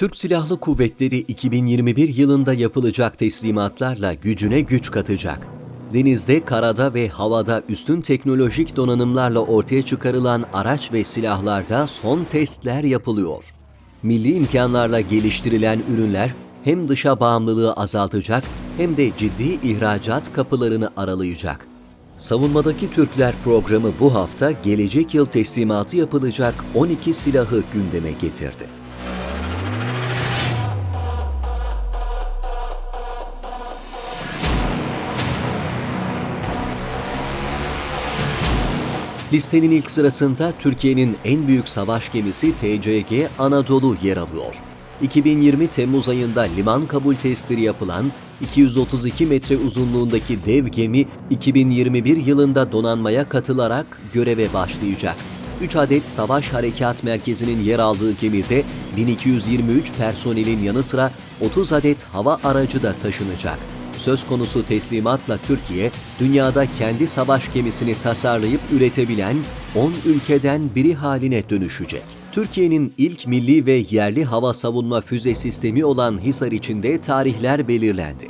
Türk Silahlı Kuvvetleri 2021 yılında yapılacak teslimatlarla gücüne güç katacak. Denizde, karada ve havada üstün teknolojik donanımlarla ortaya çıkarılan araç ve silahlarda son testler yapılıyor. Milli imkanlarla geliştirilen ürünler hem dışa bağımlılığı azaltacak hem de ciddi ihracat kapılarını aralayacak. Savunmadaki Türkler programı bu hafta gelecek yıl teslimatı yapılacak 12 silahı gündeme getirdi. Listenin ilk sırasında Türkiye'nin en büyük savaş gemisi TCG Anadolu yer alıyor. 2020 Temmuz ayında liman kabul testleri yapılan 232 metre uzunluğundaki dev gemi 2021 yılında donanmaya katılarak göreve başlayacak. 3 adet Savaş Harekat Merkezi'nin yer aldığı gemide 1223 personelin yanı sıra 30 adet hava aracı da taşınacak. Söz konusu teslimatla Türkiye, dünyada kendi savaş gemisini tasarlayıp üretebilen 10 ülkeden biri haline dönüşecek. Türkiye'nin ilk milli ve yerli hava savunma füze sistemi olan Hisar içinde tarihler belirlendi.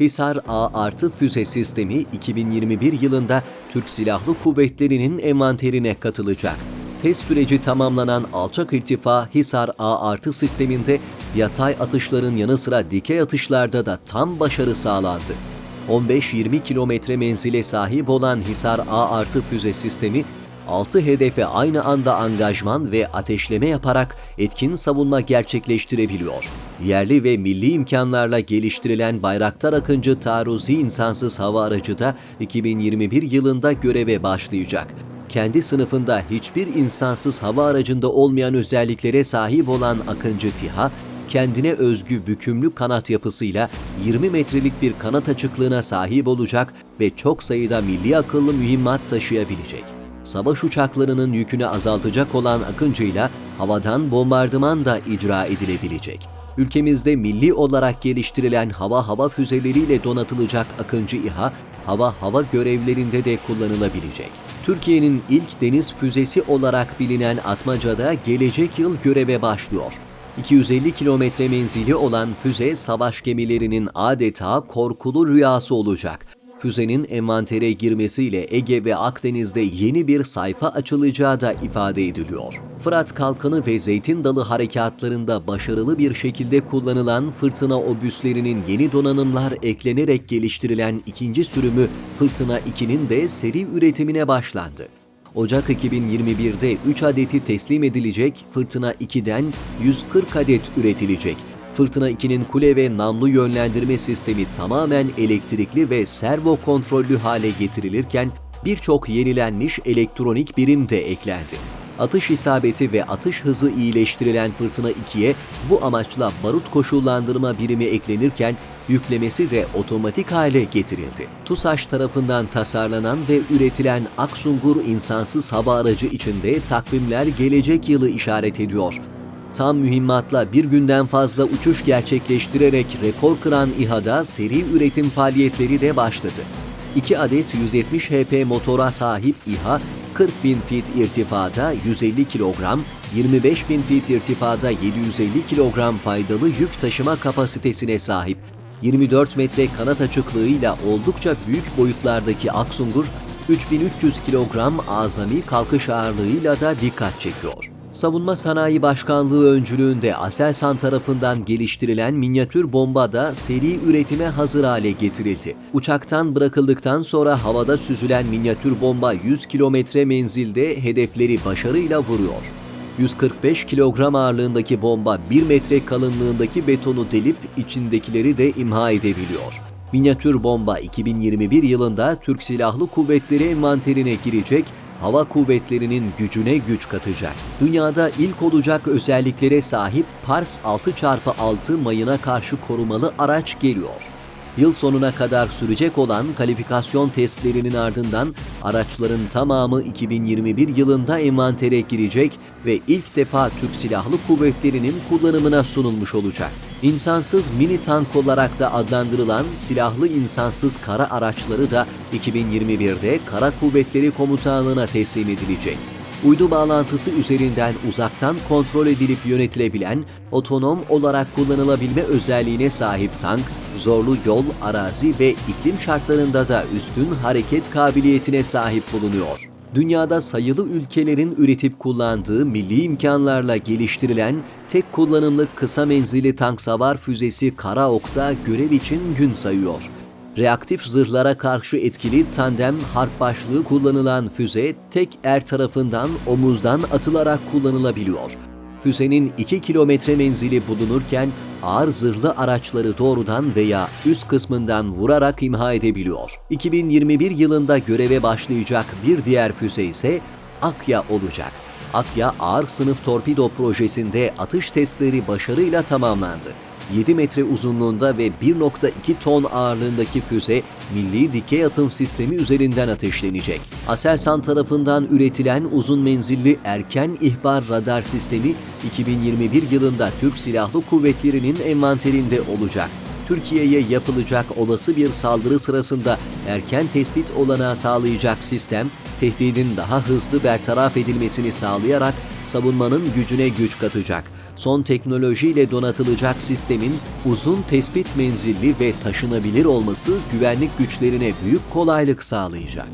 Hisar A artı füze sistemi 2021 yılında Türk Silahlı Kuvvetleri'nin envanterine katılacak. Test süreci tamamlanan alçak irtifa Hisar A artı sisteminde yatay atışların yanı sıra dikey atışlarda da tam başarı sağlandı. 15-20 kilometre menzile sahip olan Hisar A artı füze sistemi 6 hedefe aynı anda angajman ve ateşleme yaparak etkin savunma gerçekleştirebiliyor. Yerli ve milli imkanlarla geliştirilen Bayraktar Akıncı taarruzi insansız hava aracı da 2021 yılında göreve başlayacak kendi sınıfında hiçbir insansız hava aracında olmayan özelliklere sahip olan Akıncı TİHA, kendine özgü bükümlü kanat yapısıyla 20 metrelik bir kanat açıklığına sahip olacak ve çok sayıda milli akıllı mühimmat taşıyabilecek. Savaş uçaklarının yükünü azaltacak olan Akıncı'yla havadan bombardıman da icra edilebilecek ülkemizde milli olarak geliştirilen hava hava füzeleriyle donatılacak Akıncı İHA, hava hava görevlerinde de kullanılabilecek. Türkiye'nin ilk deniz füzesi olarak bilinen Atmaca'da gelecek yıl göreve başlıyor. 250 kilometre menzili olan füze savaş gemilerinin adeta korkulu rüyası olacak füzenin envantere girmesiyle Ege ve Akdeniz'de yeni bir sayfa açılacağı da ifade ediliyor. Fırat Kalkanı ve Zeytin Dalı harekatlarında başarılı bir şekilde kullanılan fırtına obüslerinin yeni donanımlar eklenerek geliştirilen ikinci sürümü Fırtına 2'nin de seri üretimine başlandı. Ocak 2021'de 3 adeti teslim edilecek, Fırtına 2'den 140 adet üretilecek. Fırtına 2'nin kule ve namlu yönlendirme sistemi tamamen elektrikli ve servo kontrollü hale getirilirken birçok yenilenmiş elektronik birim de eklendi. Atış isabeti ve atış hızı iyileştirilen Fırtına 2'ye bu amaçla barut koşullandırma birimi eklenirken yüklemesi de otomatik hale getirildi. TUSAŞ tarafından tasarlanan ve üretilen Aksungur insansız hava aracı içinde takvimler gelecek yılı işaret ediyor tam mühimmatla bir günden fazla uçuş gerçekleştirerek rekor kıran İHA'da seri üretim faaliyetleri de başladı. 2 adet 170 HP motora sahip İHA, 40 bin fit irtifada 150 kilogram, 25 bin fit irtifada 750 kilogram faydalı yük taşıma kapasitesine sahip. 24 metre kanat açıklığıyla oldukça büyük boyutlardaki Aksungur, 3300 kilogram azami kalkış ağırlığıyla da dikkat çekiyor. Savunma Sanayi Başkanlığı öncülüğünde Aselsan tarafından geliştirilen minyatür bomba da seri üretime hazır hale getirildi. Uçaktan bırakıldıktan sonra havada süzülen minyatür bomba 100 kilometre menzilde hedefleri başarıyla vuruyor. 145 kilogram ağırlığındaki bomba 1 metre kalınlığındaki betonu delip içindekileri de imha edebiliyor. Minyatür bomba 2021 yılında Türk Silahlı Kuvvetleri envanterine girecek hava kuvvetlerinin gücüne güç katacak. Dünyada ilk olacak özelliklere sahip Pars 6x6 mayına karşı korumalı araç geliyor. Yıl sonuna kadar sürecek olan kalifikasyon testlerinin ardından araçların tamamı 2021 yılında envantere girecek ve ilk defa Türk Silahlı Kuvvetleri'nin kullanımına sunulmuş olacak. İnsansız mini tank olarak da adlandırılan silahlı insansız kara araçları da 2021'de Kara Kuvvetleri Komutanlığı'na teslim edilecek. Uydu bağlantısı üzerinden uzaktan kontrol edilip yönetilebilen, otonom olarak kullanılabilme özelliğine sahip tank, zorlu yol, arazi ve iklim şartlarında da üstün hareket kabiliyetine sahip bulunuyor. Dünyada sayılı ülkelerin üretip kullandığı milli imkanlarla geliştirilen tek kullanımlık kısa menzilli tank savar füzesi Karaok'ta görev için gün sayıyor. Reaktif zırhlara karşı etkili tandem harp başlığı kullanılan füze tek er tarafından omuzdan atılarak kullanılabiliyor. Füzenin 2 kilometre menzili bulunurken ağır zırhlı araçları doğrudan veya üst kısmından vurarak imha edebiliyor. 2021 yılında göreve başlayacak bir diğer füze ise Akya olacak. Akya ağır sınıf torpido projesinde atış testleri başarıyla tamamlandı. 7 metre uzunluğunda ve 1.2 ton ağırlığındaki füze milli dikey atım sistemi üzerinden ateşlenecek. Aselsan tarafından üretilen uzun menzilli erken ihbar radar sistemi 2021 yılında Türk Silahlı Kuvvetleri'nin envanterinde olacak. Türkiye'ye yapılacak olası bir saldırı sırasında erken tespit olanağı sağlayacak sistem, tehdidin daha hızlı bertaraf edilmesini sağlayarak savunmanın gücüne güç katacak. Son teknolojiyle donatılacak sistemin uzun tespit menzilli ve taşınabilir olması güvenlik güçlerine büyük kolaylık sağlayacak.